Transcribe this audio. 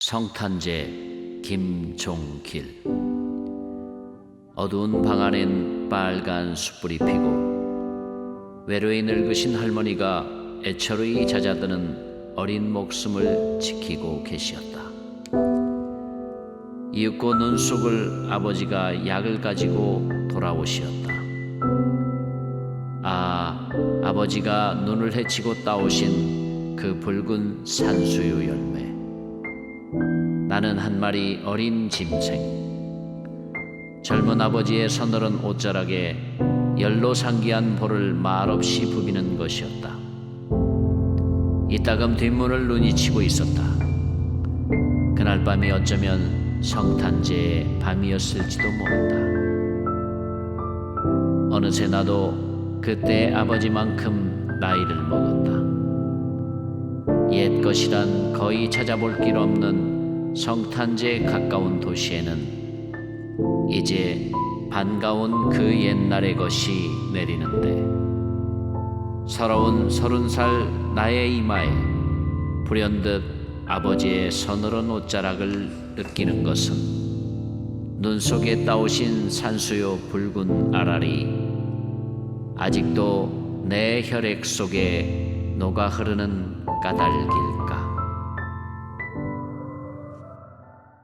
성탄제 김종길 어두운 방 안엔 빨간 숯불이 피고 외로이 늙으신 할머니가 애처로이 잦아드는 어린 목숨을 지키고 계시었다. 이윽고 눈 속을 아버지가 약을 가지고 돌아오시었다. 아, 아버지가 눈을 헤치고 따오신 그 붉은 산수유 열매. 나는 한 마리 어린 짐승. 젊은 아버지의 서늘한 옷자락에 열로 상기한 볼을 말없이 부비는 것이었다. 이따금 뒷문을 눈이 치고 있었다. 그날 밤이 어쩌면 성탄제의 밤이었을지도 모른다. 어느새 나도 그때 아버지만큼 나이를 먹었다. 옛 것이란 거의 찾아볼 길 없는 성탄제에 가까운 도시에는 이제 반가운 그 옛날의 것이 내리는데 서러운 서른 살 나의 이마에 불현듯 아버지의 서늘한 옷자락을 느끼는 것은 눈 속에 따오신 산수요 붉은 알알이 아직도 내 혈액 속에 녹아 흐르는 까닭일까?